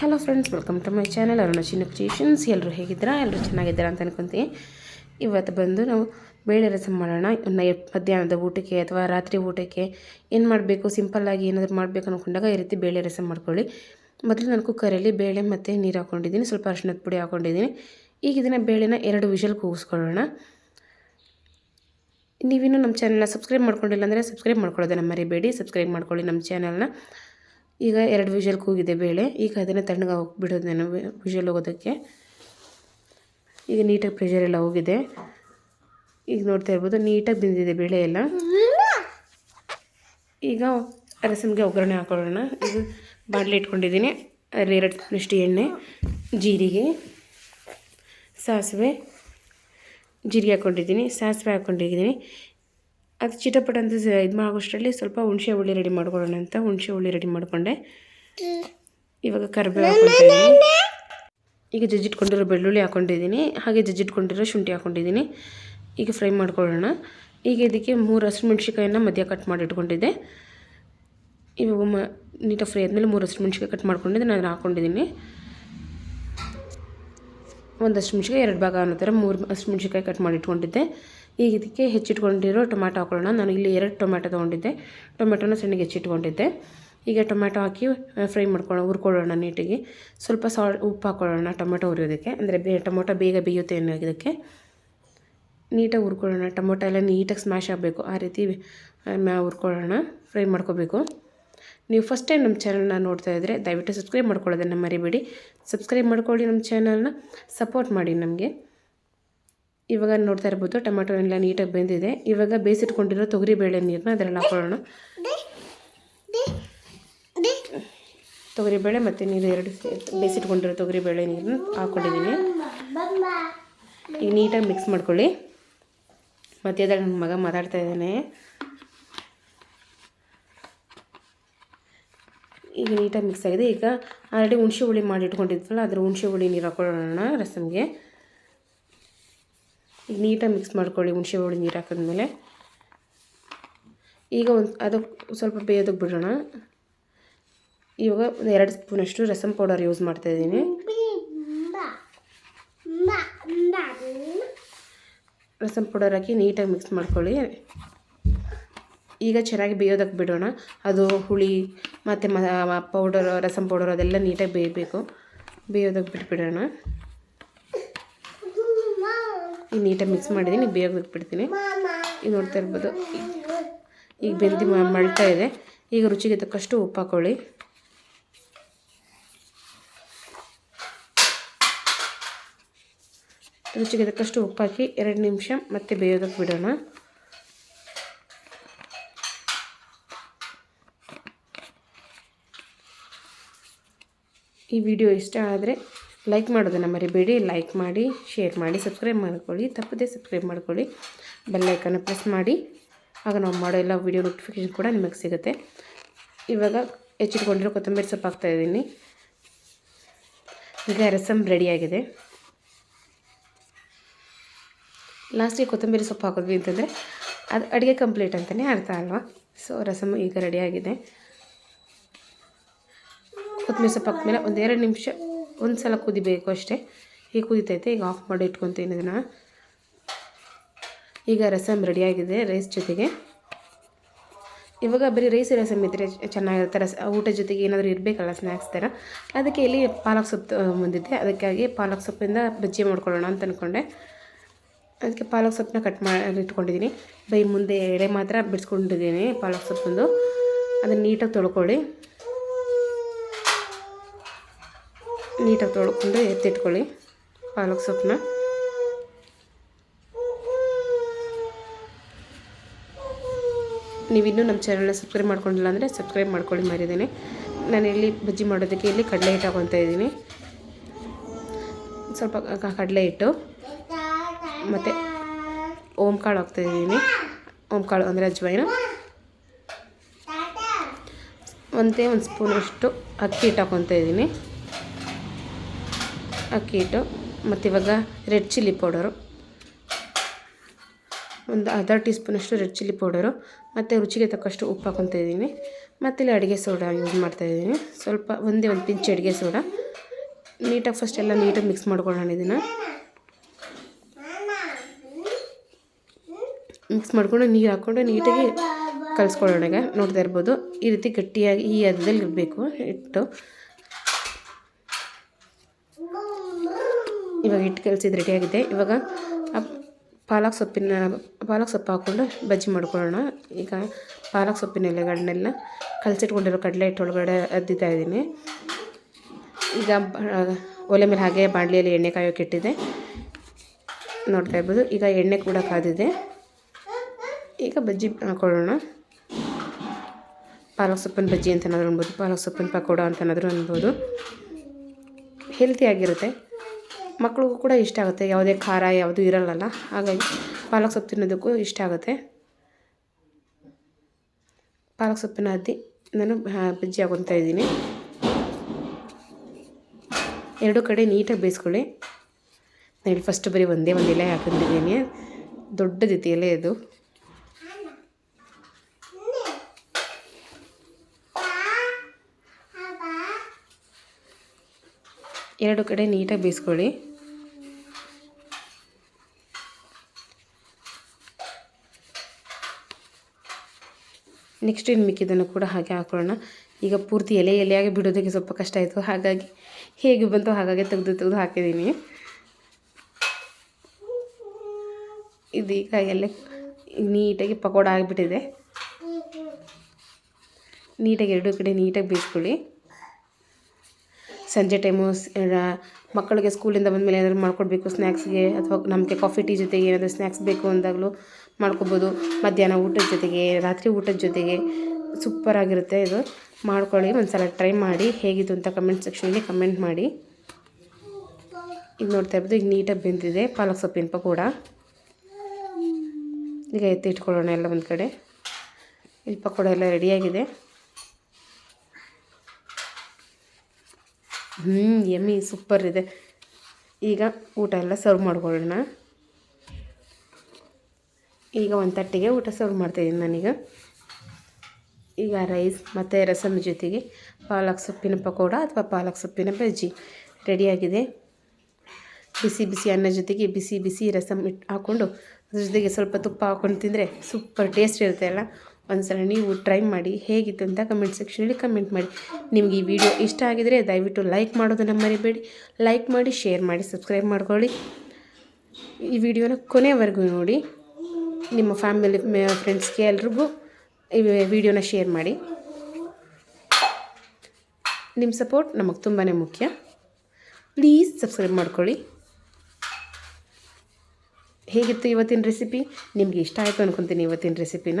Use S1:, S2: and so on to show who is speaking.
S1: Hello friends welcome to my channel Aruna Chinna creations ಎಲ್ಲರೂ ಹೇಗಿದ್ದೀರಾ? ಎಲ್ಲರೂ ಚೆನ್ನಾಗಿದ್ದೀರಾ ಅಂತ ಅನ್ಕೊತೀನಿ. ಇವತ್ತು ಬಂದು ನಾವು ಬೇಳೆ ರಸಂ ಮಾಡೋಣ. ನೈ ಮಧ್ಯಾಹ್ನದ ಊಟಕ್ಕೆ ಅಥವಾ ರಾತ್ರಿ ಊಟಕ್ಕೆ ಏನು ಮಾಡಬೇಕು? ಸಿಂಪಲ್ಲಾಗಿ ಏನಾದರೂ ಮಾಡಬೇಕು ಅಂದ್ಕೊಂಡಾಗ ಈ ರೀತಿ ಬೇಳೆ ರಸಂ ಮಾಡ್ಕೊಳ್ಳಿ. ಮೊದಲು ನಾನು ಕುಕ್ಕರಲ್ಲಿ ಬೇಳೆ ಮತ್ತು ನೀರು ಹಾಕ್ಕೊಂಡಿದ್ದೀನಿ ಸ್ವಲ್ಪ ಅರಿಶಿನದ ಪುಡಿ ಹಾಕ್ಕೊಂಡಿದ್ದೀನಿ ಈಗ ಇದನ್ನು ಬೇಳೆನ ಎರಡು ವಿಷಲ್ ಕೂಗಿಸ್ಕೊಳ್ಳೋಣ. ನೀವಿನ್ನೂ ನಮ್ಮ ಚಾನಲ್ನ ಸಬ್ಸ್ಕ್ರೈಬ್ ಮಾಡ್ಕೊಂಡಿಲ್ಲ ಅಂದರೆ ಸಬ್ಸ್ಕ್ರೈಬ್ ಮಾಡ್ಕೊಳ್ಳೋದನ್ನ ಮರಿಬೇಡಿ. ಸಬ್ಸ್ಕ್ರೈಬ್ ಮಾಡ್ಕೊಳ್ಳಿ ನಮ್ಮ ಚಾನಲ್ನ ಈಗ ಎರಡು ವಿಷಲ್ ಕೂಗಿದೆ ಬೇಳೆ. ಈಗ ಅದನ್ನು ತಣ್ಣಗೆ ಹೋಗ್ಬಿಡೋದು ನಾನು ವಿಷಲ್ ಹೋಗೋದಕ್ಕೆ. ಈಗ ನೀಟಾಗಿ ಪ್ರೆಷರ್ ಎಲ್ಲ ಹೋಗಿದೆ. ಈಗ ನೋಡ್ತಾ ಇರ್ಬೋದು, ನೀಟಾಗಿ ಬೆಂದಿದೆ ಬೇಳೆ ಎಲ್ಲ. ಈಗ ರಸಮ್ಗೆ ಒಗ್ಗರಣೆ ಹಾಕೊಳ್ಳೋಣ. ಈಗ ಬಾಣಲೆ ಇಟ್ಕೊಂಡಿದ್ದೀನಿ. ಅದರಲ್ಲಿ ಎರಡು ಸ್ಪೂನಷ್ಟು ಎಣ್ಣೆ, ಜೀರಿಗೆ, ಸಾಸಿವೆ. ಜೀರಿಗೆ ಹಾಕ್ಕೊಂಡಿದ್ದೀನಿ ಸಾಸಿವೆ ಹಾಕ್ಕೊಂಡಿದ್ದೀನಿ ಅದು ಚಿಟಪಟ ಅಂತ ಇದು ಮಾಡೋಷ್ಟರಲ್ಲಿ ಸ್ವಲ್ಪ ಹುಣಸೆ ಹುಳಿ ರೆಡಿ ಮಾಡ್ಕೊಳ್ಳೋಣ ಅಂತ ಹುಣಸೆ ಹುಳಿ ರೆಡಿ ಮಾಡಿಕೊಂಡೆ. ಇವಾಗ ಕರಿಬೇವು ಹಾಕೊಂಡಿದ್ದೀನಿ ಈಗ ಜಜ್ಜಿಟ್ಕೊಂಡಿರೋ ಬೆಳ್ಳುಳ್ಳಿ ಹಾಕ್ಕೊಂಡಿದ್ದೀನಿ. ಹಾಗೆ ಜಜ್ಜಿಟ್ಕೊಂಡಿರೋ ಶುಂಠಿ ಹಾಕ್ಕೊಂಡಿದ್ದೀನಿ. ಈಗ ಫ್ರೈ ಮಾಡ್ಕೊಳ್ಳೋಣ. ಈಗ ಇದಕ್ಕೆ ಮೂರು ಹಸಿಮೆಣ್ಸಿಕಾಯನ್ನ ಮಧ್ಯ ಕಟ್ ಮಾಡಿ ಇಟ್ಕೊಂಡಿದ್ದೆ. ಇವಾಗ ಮ ನೀಟಾಗಿ ಫ್ರೈ ಆದಮೇಲೆ ಮೂರು ಹಸಿಮೆಣ್ಸಿಕಾಯಿ ಕಟ್ ಮಾಡ್ಕೊಂಡಿದ್ದೆ ನಾನು ಹಾಕ್ಕೊಂಡಿದ್ದೀನಿ. ಒಂದು ಹಸಿಮೆಣ್ಸಿಕಾಯಿ ಎರಡು ಭಾಗ ಅನ್ನೋ ಥರ ಮೂರು ಹಸಿಮೆಣ್ಸಿಕಾಯಿ ಕಟ್ ಮಾಡಿ ಇಟ್ಕೊಂಡಿದ್ದೆ. ಈಗ ಇದಕ್ಕೆ ಹೆಚ್ಚಿಟ್ಕೊಂಡಿರೋ ಟೊಮ್ಯಾಟೊ ಹಾಕೊಳ್ಳೋಣ ನಾನು ಇಲ್ಲಿ ಎರಡು ಟೊಮ್ಯಾಟೊ ತೊಗೊಂಡಿದ್ದೆ. ಟೊಮ್ಯಾಟೊನ ಸಣ್ಣಗೆ ಹೆಚ್ಚಿಟ್ಕೊಂಡಿದ್ದೆ. ಈಗ ಟೊಮ್ಯಾಟೊ ಹಾಕಿ ಫ್ರೈ ಮಾಡ್ಕೊಳ್ಳೋ ಹುರ್ಕೊಳ್ಳೋಣ ನೀಟಾಗಿ. ಸ್ವಲ್ಪ ಸಾಲ್ ಉಪ್ಪು ಹಾಕ್ಕೊಳ್ಳೋಣ ಟೊಮೆಟೊ ಹುರಿಯೋದಕ್ಕೆ. ಅಂದರೆ ಬೇ ಟೊಮೊಟೊ ಬೇಗ ಬೇಯುತ್ತೆ ಅನ್ನೋ ಇದಕ್ಕೆ ನೀಟಾಗಿ ಹುರ್ಕೊಳ್ಳೋಣ. ಟೊಮೊಟೊ ಎಲ್ಲ ನೀಟಾಗಿ ಸ್ಮ್ಯಾಶ್ ಆಗಬೇಕು. ಆ ರೀತಿ ಹುರ್ಕೊಳ್ಳೋಣ. ಫ್ರೈ ಮಾಡ್ಕೋಬೇಕು. ನೀವು ಫಸ್ಟ್ ಟೈಮ್ ನಮ್ಮ ಚಾನಲ್ನ ನೋಡ್ತಾ ಇದ್ದರೆ ದಯವಿಟ್ಟು ಸಬ್ಸ್ಕ್ರೈಬ್ ಮಾಡ್ಕೊಳ್ಳೋದನ್ನು ಮರಿಬೇಡಿ. ಸಬ್ಸ್ಕ್ರೈಬ್ ಮಾಡ್ಕೊಳ್ಳಿ ನಮ್ಮ ಚಾನಲ್ನ. ಸಪೋರ್ಟ್ ಮಾಡಿ ನಮಗೆ. ಇವಾಗ ನೋಡ್ತಾ ಇರ್ಬೋದು ಟೊಮೆಟೊ ಎಲ್ಲ ನೀಟಾಗಿ ಬೆಂದಿದೆ. ಇವಾಗ ಬೇಯಿಸಿಟ್ಕೊಂಡಿರೋ ತೊಗರಿಬೇಳೆ ನೀರನ್ನ ಅದರಲ್ಲಿ ಹಾಕೊಳ್ಳೋಣ. ತೊಗರಿಬೇಳೆ ಮತ್ತು ನೀರು ಎರಡು ಬೇಯಿಸಿಟ್ಕೊಂಡಿರೋ ತೊಗರಿಬೇಳೆ ನೀರನ್ನ ಹಾಕ್ಕೊಂಡಿದ್ದೀನಿ ಈಗ ನೀಟಾಗಿ ಮಿಕ್ಸ್ ಮಾಡ್ಕೊಳ್ಳಿ. ಮಧ್ಯದಲ್ಲಿ ನನ್ನ ಮಗ ಮಾತಾಡ್ತಾ ಇದ್ದಾನೆ. ಈಗ ನೀಟಾಗಿ ಮಿಕ್ಸ್ ಆಗಿದೆ. ಈಗ ಆಲ್ರೆಡಿ ಹುಣಸೆ ಹುಳಿ ಮಾಡಿ ಇಟ್ಕೊಂಡಿದ್ವಲ್ಲ ಅದ್ರ ಹುಣಸೆ ಹುಳಿ ನೀರು ಹಾಕೊಳ್ಳೋಣ ರಸಮ್ಗೆ ಈಗ ನೀಟಾಗಿ ಮಿಕ್ಸ್ ಮಾಡ್ಕೊಳ್ಳಿ ಹುಣಸೆ ಹುಳಿ ನೀರು ಹಾಕಿದ್ಮೇಲೆ. ಈಗ ಒಂದು ಅದು ಸ್ವಲ್ಪ ಬೇಯೋದಕ್ಕೆ ಬಿಡೋಣ. ಇವಾಗ ಒಂದು ಎರಡು ಸ್ಪೂನಷ್ಟು ರಸಮ್ ಪೌಡರ್ ಯೂಸ್ ಮಾಡ್ತಾ ಇದ್ದೀನಿ. ರಸಮ್ ಪೌಡರ್ ಹಾಕಿ ನೀಟಾಗಿ ಮಿಕ್ಸ್ ಮಾಡ್ಕೊಳ್ಳಿ. ಈಗ ಚೆನ್ನಾಗಿ ಬೇಯೋದಕ್ಕೆ ಬಿಡೋಣ. ಅದು ಹುಳಿ ಮತ್ತು ಮ ಪೌಡರ್ ರಸಮ್ ಪೌಡರ್ ಅದೆಲ್ಲ ನೀಟಾಗಿ ಬೇಯಬೇಕು. ಬೇಯೋದಕ್ಕೆ ಬಿಟ್ಬಿಡೋಣ. ಈಗ ನೀಟಾಗಿ ಮಿಕ್ಸ್ ಮಾಡಿದ್ದೀನಿ ಬೇಯೋದಕ್ಕೆ ಬಿಡ್ತೀನಿ ಈಗ ನೋಡ್ತಾ ಇರ್ಬೋದು, ಈಗ ಬೆಂದಿ ಮಳ್ತಾ ಇದೆ. ಈಗ ರುಚಿಗೆ ತಕ್ಕಷ್ಟು ಉಪ್ಪು ಹಾಕ್ಕೊಳ್ಳಿ ರುಚಿಗೆ ತಕ್ಕಷ್ಟು ಉಪ್ಪು ಹಾಕಿ ಎರಡು ನಿಮಿಷ ಮತ್ತೆ ಬೇಯೋದಕ್ಕೆ ಬಿಡೋಣ. ಈ ವಿಡಿಯೋ ಇಷ್ಟ ಆದರೆ ಲೈಕ್ ಮಾಡೋದನ್ನು ಮರಿಬೇಡಿ ಲೈಕ್ ಮಾಡಿ ಶೇರ್ ಮಾಡಿ ಸಬ್ಸ್ಕ್ರೈಬ್ ಮಾಡ್ಕೊಳ್ಳಿ, ತಪ್ಪದೇ ಸಬ್ಸ್ಕ್ರೈಬ್ ಮಾಡ್ಕೊಳ್ಳಿ ಬೆಲ್ಲೈಕನ್ನು ಪ್ರೆಸ್ ಮಾಡಿ. ಆಗ ನಾವು ಮಾಡೋ ಎಲ್ಲ ವೀಡಿಯೋ ನೋಟಿಫಿಕೇಷನ್ ಕೂಡ ನಿಮಗೆ ಸಿಗುತ್ತೆ. ಇವಾಗ ಹೆಚ್ಚಿಟ್ಕೊಂಡಿರೋ ಕೊತ್ತಂಬರಿ ಸೊಪ್ಪು ಹಾಕ್ತಾಯಿದ್ದೀನಿ ಈಗ ರಸಮ್ ರೆಡಿಯಾಗಿದೆ ಲಾಸ್ಟಿಗೆ ಕೊತ್ತಂಬರಿ ಸೊಪ್ಪು ಹಾಕಿದ್ವಿ ಅಂತಂದರೆ ಅದು ಅಡುಗೆ ಕಂಪ್ಲೀಟ್ ಅಂತಲೇ ಅರ್ಥ ಅಲ್ವಾ? ಸೊ ರಸಮ್ ಈಗ ರೆಡಿಯಾಗಿದೆ ಕೊತ್ತಂಬರಿ ಸೊಪ್ಪು ಹಾಕಿದ್ಮೇಲೆ ಒಂದು ಎರಡು ನಿಮಿಷ ಒಂದು ಸಲ ಕುದಿಬೇಕು ಅಷ್ಟೇ. ಈಗ ಕುದಿತೈತೆ, ಈಗ ಆಫ್ ಮಾಡಿ ಇಟ್ಕೊತೀನಿ ಇದನ್ನು. ಈಗ ರಸಮ್ ರೆಡಿಯಾಗಿದೆ ರೈಸ್ ಜೊತೆಗೆ. ಇವಾಗ ಬರೀ ರೈಸ್ ರಸಮ್ ಇದ್ದರೆ ಚೆನ್ನಾಗಿರುತ್ತೆ. ರಸ, ಊಟ ಜೊತೆಗೆ ಏನಾದರೂ ಇರಬೇಕಲ್ಲ ಸ್ನ್ಯಾಕ್ಸ್ ಥರ ಅದಕ್ಕೆ ಇಲ್ಲಿ ಪಾಲಕ್ ಸೊಪ್ಪು ಬಂದಿದ್ದೆ ಅದಕ್ಕಾಗಿ ಪಾಲಕ್ ಸೊಪ್ಪಿಂದ ಬಜ್ಜಿ ಮಾಡ್ಕೊಳ್ಳೋಣ ಅಂತ ಅಂದ್ಕೊಂಡೆ ಅದಕ್ಕೆ ಪಾಲಕ್ ಸೊಪ್ಪನ್ನ ಕಟ್ ಮಾಡಿ ಇಟ್ಕೊಂಡಿದ್ದೀನಿ ಬೈ ಮುಂದೆ ಎಳೆ ಮಾತ್ರ ಬಿಡಿಸ್ಕೊಂಡಿದ್ದೀನಿ ಪಾಲಕ್ ಸೊಪ್ಪಂದು. ಅದನ್ನು ನೀಟಾಗಿ ತೊಳ್ಕೊಳ್ಳಿ. ನೀಟಾಗಿ ತೊಳ್ಕೊಂಡು ಎತ್ತಿಟ್ಕೊಳ್ಳಿ ಪಾಲಕ್ ಸೊಪ್ಪನ್ನ. ನೀವಿನ್ನೂ ನಮ್ಮ ಚಾನಲ್ನ ಸಬ್ಸ್ಕ್ರೈಬ್ ಮಾಡ್ಕೊಂಡಿಲ್ಲ ಅಂದರೆ ಸಬ್ಸ್ಕ್ರೈಬ್ ಮಾಡ್ಕೊಳ್ಳಿ ಮರಿದೇನೆ ನಾನು ಇಲ್ಲಿ ಬಜ್ಜಿ ಮಾಡೋದಕ್ಕೆ ಇಲ್ಲಿ ಕಡಲೆ ಹಿಟ್ಟು ಹಾಕೊತಾ ಇದ್ದೀನಿ. ಸ್ವಲ್ಪ ಕಡಲೆ ಹಿಟ್ಟು, ಮತ್ತು ಓಮ್ ಕಾಳು ಹಾಕ್ತಾಯಿದ್ದೀನಿ ಓಮ್ ಕಾಳು ಅಂದರೆ ಅಜ್ವೈನ ಒಂದೇ ಒಂದು ಸ್ಪೂನಷ್ಟು ಅಕ್ಕಿ ಹಿಟ್ಟು ಹಾಕೊತಾ ಇದ್ದೀನಿ. ಅಕ್ಕಿ ಹಿಟ್ಟು, ಮತ್ತು ಇವಾಗ ರೆಡ್ ಚಿಲ್ಲಿ ಪೌಡರು. ಒಂದು ಅರ್ಧ ಟೀ ಸ್ಪೂನಷ್ಟು ರೆಡ್ ಚಿಲ್ಲಿ ಪೌಡರು. ಮತ್ತು ರುಚಿಗೆ ತಕ್ಕಷ್ಟು ಉಪ್ಪು ಹಾಕೊತಾ ಇದ್ದೀನಿ. ಮತ್ತು ಇಲ್ಲಿ ಅಡುಗೆ ಸೋಡಾ ಯೂಸ್ ಮಾಡ್ತಾಯಿದ್ದೀನಿ ಸ್ವಲ್ಪ ಒಂದೇ ಒಂದು ಪಿಂಚ್ ಅಡುಗೆ ಸೋಡಾ. ನೀಟಾಗಿ ಫಸ್ಟ್ ಎಲ್ಲ ನೀಟಾಗಿ ಮಿಕ್ಸ್ ಮಾಡ್ಕೊಳ್ಳೋಣ ಇದನ್ನು. ಮಿಕ್ಸ್ ಮಾಡಿಕೊಂಡು ನೀರು ಹಾಕ್ಕೊಂಡು ನೀಟಾಗಿ ಕಲಿಸ್ಕೊಳ್ಳೋಣ ನೋಡ್ತಾ ಇರ್ಬೋದು. ಈ ರೀತಿ ಗಟ್ಟಿಯಾಗಿ ಈ ಹದದಲ್ಲಿ ಇರಬೇಕು ಹಿಟ್ಟು. ಇವಾಗ ಹಿಟ್ಟು ಕಲಿಸಿದ್ದು ರೆಡಿಯಾಗಿದೆ ಇವಾಗ ಪಾಲಕ್ ಸೊಪ್ಪಿನ, ಪಾಲಕ್ ಸೊಪ್ಪು ಹಾಕ್ಕೊಂಡು ಬಜ್ಜಿ ಮಾಡ್ಕೊಳ್ಳೋಣ. ಈಗ ಪಾಲಕ್ ಸೊಪ್ಪಿನ ಎಲೆಗಳನ್ನೆಲ್ಲ ಕಲಸಿಟ್ಕೊಂಡಿರೋ ಕಡಲೆ ಹಿಟ್ಟು ಒಳಗಡೆ ಅದ್ದಿತಾ ಇದ್ದೀನಿ. ಈಗ ಒಲೆ ಮೇಲೆ ಹಾಗೆ ಬಾಣಲಿಯಲ್ಲಿ ಎಣ್ಣೆ ಕಾಯೋಕೆ ಇಟ್ಟಿದೆ ನೋಡ್ತಾ ಇರ್ಬೋದು. ಈಗ ಎಣ್ಣೆ ಕೂಡ ಕಾದಿದೆ. ಈಗ ಬಜ್ಜಿ ಹಾಕೊಳ್ಳೋಣ. ಪಾಲಕ್ ಸೊಪ್ಪಿನ ಬಜ್ಜಿ ಅಂತನಾದರೂ ಅನ್ಬೋದು, ಪಾಲಕ್ ಸೊಪ್ಪಿನ ಪಕೋಡ ಅಂತನಾದರೂ ಅನ್ಬೋದು. ಹೆಲ್ತಿ ಆಗಿರುತ್ತೆ. ಮಕ್ಳಿಗೂ ಕೂಡ ಇಷ್ಟ ಆಗುತ್ತೆ. ಯಾವುದೇ ಖಾರ ಯಾವುದೂ ಇರಲ್ಲಲ್ಲ. ಹಾಗಾಗಿ ಪಾಲಕ್ ಸೊಪ್ಪು ತಿನ್ನೋದಕ್ಕೂ ಇಷ್ಟ ಆಗುತ್ತೆ. ಪಾಲಕ್ ಸೊಪ್ಪಿನ ಅದ್ದಿ ನಾನು ಬಜ್ಜಿ ಹಾಕೊತಾ ಇದ್ದೀನಿ. ಎರಡು ಕಡೆ ನೀಟಾಗಿ ಬೇಯಿಸ್ಕೊಳ್ಳಿ. ನಾನು ಫಸ್ಟ್ ಬರೀ ಒಂದೇ ಒಂದು ಎಲೆ ಹಾಕೊಂಡಿದ್ದೀನಿ. ದೊಡ್ಡದಿತ್ತು ಎಲೆ ಇದು. ಎರಡು ಕಡೆ ನೀಟಾಗಿ ಬೇಯಿಸ್ಕೊಳ್ಳಿ. ನೆಕ್ಸ್ಟ್ ಇನ್ನು ಮಿಕ್ಕಿದ್ದನ್ನು ಕೂಡ ಹಾಗೆ ಹಾಕೊಳ್ಳೋಣ. ಈಗ ಪೂರ್ತಿ ಎಲೆ ಎಲೆಯಾಗಿ ಬಿಡೋದಕ್ಕೆ ಸ್ವಲ್ಪ ಕಷ್ಟ ಆಯಿತು. ಹಾಗಾಗಿ ಹೇಗೆ ಬಂತು ಹಾಗಾಗಿ ತೆಗೆದು ತೆಗೆದು ಹಾಕಿದ್ದೀನಿ. ಇದೀಗ ಎಲೆ ನೀಟಾಗಿ ಪಕೋಡ ಆಗಿಬಿಟ್ಟಿದೆ. ನೀಟಾಗಿ ಎರಡೂ ಕಡೆ ನೀಟಾಗಿ ಬೇಯಿಸ್ಕೊಳ್ಳಿ. ಸಂಜೆ ಟೈಮು ಮಕ್ಕಳಿಗೆ ಸ್ಕೂಲಿಂದ ಬಂದಮೇಲೆ ಏನಾದರೂ ಮಾಡ್ಕೊಡ್ಬೇಕು ಸ್ನ್ಯಾಕ್ಸ್ಗೆ ಅಥವಾ ನಮಗೆ ಕಾಫಿ ಟೀ ಜೊತೆಗೆ ಏನಾದರೂ ಸ್ನ್ಯಾಕ್ಸ್ ಬೇಕು ಅಂದಾಗಲೂ ಮಾಡ್ಕೊಬೋದು. ಮಧ್ಯಾಹ್ನ ಊಟದ ಜೊತೆಗೆ, ರಾತ್ರಿ ಊಟದ ಜೊತೆಗೆ ಸೂಪರಾಗಿರುತ್ತೆ ಇದು. ಮಾಡ್ಕೊಳ್ಳಿ ಒಂದು ಸಲ ಟ್ರೈ ಮಾಡಿ ಹೇಗಿದ್ದು ಅಂತ ಕಮೆಂಟ್ ಸೆಕ್ಷನಲ್ಲಿ ಕಮೆಂಟ್ ಮಾಡಿ. ಈಗ ನೋಡ್ತಾ ಇರ್ಬೋದು ಈಗ ನೀಟಾಗಿ ಬೆಂದಿದೆ, ಪಾಲಕ್ ಸೊಪ್ಪಿನ ಪಕೋಡ? ಈಗ ಎತ್ತಿ ಇಟ್ಕೊಳ್ಳೋಣ ಎಲ್ಲ ಒಂದು ಕಡೆ. ಇಲ್ಲಿ ಪಕೋಡ ಎಲ್ಲ ರೆಡಿಯಾಗಿದೆ ಹ್ಞೂ ಎಮ್ಮಿ ಸೂಪರ್ ಇದೆ. ಈಗ ಊಟ ಎಲ್ಲ ಸರ್ವ್ ಮಾಡ್ಕೊಳ್ಳೋಣ. ಈಗ ಒಂದು ತಟ್ಟಿಗೆ ಊಟ ಸರ್ವ್ ಮಾಡ್ತಾಯಿದ್ದೀನಿ ನಾನೀಗ. ಈಗ ರೈಸ್ ಮತ್ತು ರಸಮ್ ಜೊತೆಗೆ ಪಾಲಕ್ ಸೊಪ್ಪಿನ ಪಕೋಡ ಅಥವಾ ಪಾಲಕ್ ಸೊಪ್ಪಿನ ಬಜ್ಜಿ ರೆಡಿಯಾಗಿದೆ ಬಿಸಿ ಬಿಸಿ ಅನ್ನ ಜೊತೆಗೆ ಬಿಸಿ ಬಿಸಿ ರಸಮ್ ಇಟ್ಟು ಹಾಕ್ಕೊಂಡು ಅದ್ರ ಜೊತೆಗೆ ಸ್ವಲ್ಪ ತುಪ್ಪ ಹಾಕ್ಕೊಂಡು ತಿಂದರೆ ಸೂಪರ್ ಟೇಸ್ಟ್ ಇರುತ್ತೆ ಅಲ್ಲ? ಒಂದ್ಸಲ ನೀವು ಟ್ರೈ ಮಾಡಿ ಹೇಗಿತ್ತು ಅಂತ ಕಮೆಂಟ್ ಸೆಕ್ಷನಲ್ಲಿ ಕಮೆಂಟ್ ಮಾಡಿ. ನಿಮಗೆ ಈ ವಿಡಿಯೋ ಇಷ್ಟ ಆಗಿದರೆ ದಯವಿಟ್ಟು ಲೈಕ್ ಮಾಡೋದನ್ನು ಮರಿಬೇಡಿ. ಲೈಕ್ ಮಾಡಿ ಶೇರ್ ಮಾಡಿ ಸಬ್ಸ್ಕ್ರೈಬ್ ಮಾಡ್ಕೊಳ್ಳಿ. ಈ ವಿಡಿಯೋನ ಕೊನೆವರೆಗೂ ನೋಡಿ. ನಿಮ್ಮ ಫ್ಯಾಮಿಲಿ ಫ್ರೆಂಡ್ಸ್ಗೆ ಎಲ್ರಿಗೂ ಈ ವಿಡಿಯೋನ ಶೇರ್ ಮಾಡಿ. ನಿಮ್ಮ ಸಪೋರ್ಟ್ ನಮಗೆ ತುಂಬಾ ಮುಖ್ಯ. ಪ್ಲೀಸ್ ಸಬ್ಸ್ಕ್ರೈಬ್ ಮಾಡ್ಕೊಳ್ಳಿ. ಹೇಗಿತ್ತು ಇವತ್ತಿನ ರೆಸಿಪಿ ನಿಮಗೆ ಇಷ್ಟ ಆಯಿತು ಅನ್ಕೊತೀನಿ ಇವತ್ತಿನ ರೆಸಿಪಿನ